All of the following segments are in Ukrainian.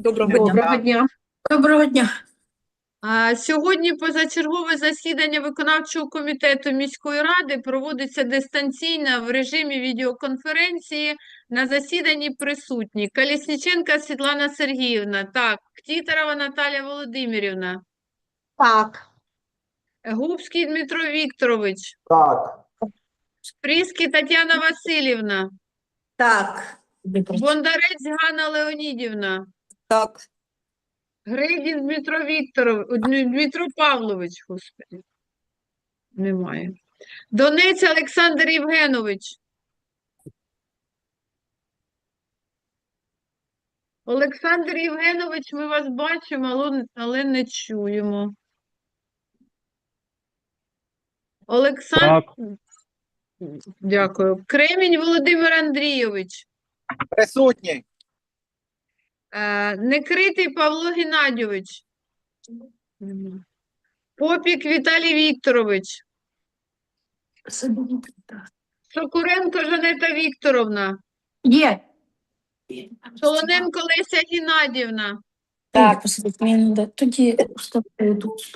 Доброго. Доброго дня. Доброго дня. Сьогодні позачергове засідання виконавчого комітету міської ради проводиться дистанційно в режимі відеоконференції. На засіданні присутні Колісніченка Світлана Сергіївна, так, Ктітерова Наталія Володимирівна, Так. Губський Дмитро Вікторович, Так. Пріски Тетяна Васильівна, Так. Бондарець Ганна Леонідівна, Так. Гридін Дмитро Вікторович, Дмитро Павлович, господи, немає. Донець Олександр Євгенович. Олександр Євгенович, ми вас бачимо, але, але не чуємо. Олександр, Так. дякую. Кремінь Володимир Андрійович. Присутній. Е, Некритий Павло Геннадійович. Попік Віталій Вікторович. Сокуренко Жанета Вікторовна. Є. Солоненко Леся Геннадівна. Так. Тоді.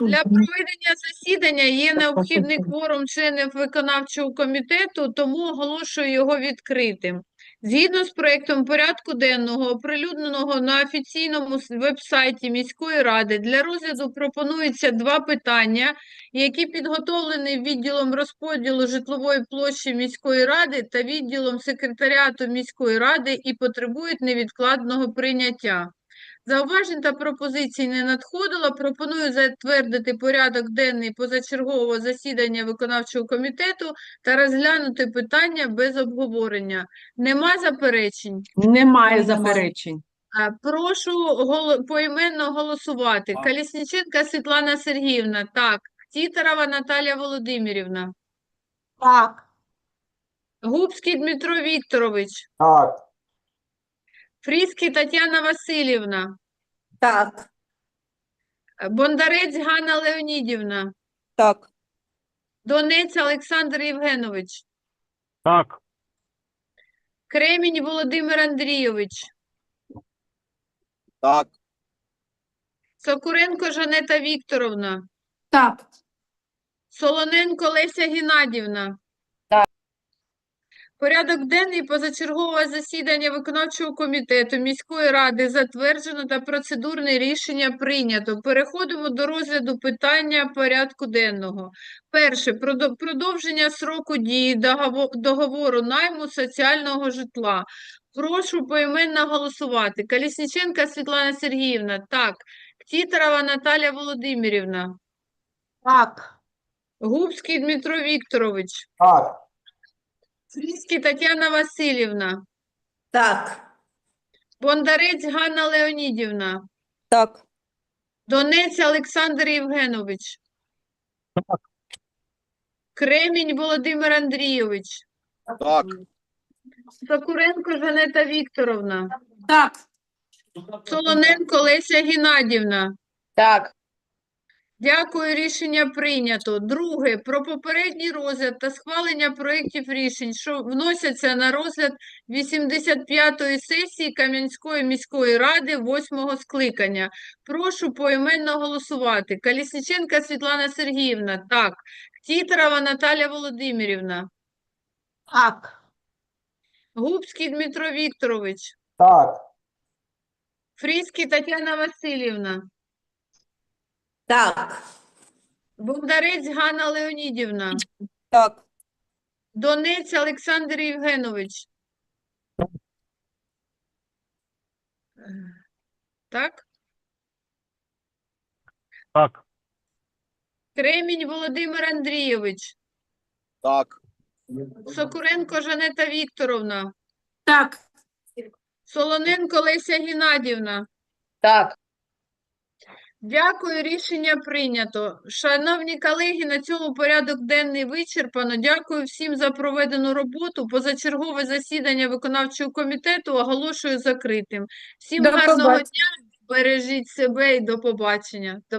Для проведення засідання є необхідний кворум членів виконавчого комітету, тому оголошую його відкритим. Згідно з проектом порядку денного, оприлюдненого на офіційному вебсайті міської ради, для розгляду пропонується два питання, які підготовлені відділом розподілу житлової площі міської ради та відділом секретаріату міської ради і потребують невідкладного прийняття. Зауважень та пропозицій не надходило. Пропоную затвердити порядок денний позачергового засідання виконавчого комітету та розглянути питання без обговорення. Нема заперечень? Немає заперечень. Прошу поіменно голосувати. Колісніченка Світлана Сергіївна, так. Тітарова Наталія Володимирівна. Так. Губський Дмитро Вікторович. Так. Фріський Тетяна Васильівна. Так. Бондарець Ганна Леонідівна. Так. Донець Олександр Євгенович. Так. Кремінь Володимир Андрійович. Так. Сокуренко Жанета Вікторовна. Так. Солоненко Леся Геннадівна. Порядок денний позачергового засідання виконавчого комітету міської ради затверджено та процедурне рішення прийнято. Переходимо до розгляду питання порядку денного. Перше. Продовження сроку дії договору найму соціального житла. Прошу поіменно голосувати. Колісніченка Світлана Сергіївна. Так. Ктітерова Наталія Володимирівна. Так. Губський Дмитро Вікторович. Так. Фріський Тетяна Васильівна. Так. Бондарець Ганна Леонідівна. Так. Донець Олександр Євгенович. Кремінь Володимир Андрійович. Так. Сокуренко Жанета Вікторовна. Так. Солоненко Леся Геннадівна. Так. Дякую, рішення прийнято. Друге, про попередній розгляд та схвалення проєктів рішень, що вносяться на розгляд 85-ї сесії Кам'янської міської ради 8-го скликання. Прошу поіменно голосувати. Колісніченка Світлана Сергіївна, так. Тітерова Наталія Володимирівна. Так. Губський Дмитро Вікторович. Так. Фріський Тетяна Васильівна. Так. Бондарець Ганна Леонідівна. Так. Донець Олександр Євгенович. Так? Так. Кремінь Володимир Андрійович. Так. Сокуренко Жанета Вікторовна. Так. Солоненко Леся Геннадівна. Так. Дякую, рішення прийнято. Шановні колеги, на цьому порядок денний вичерпано. Дякую всім за проведену роботу. Позачергове засідання виконавчого комітету оголошую закритим. Всім До гарного побачення. дня, бережіть себе і до побачення.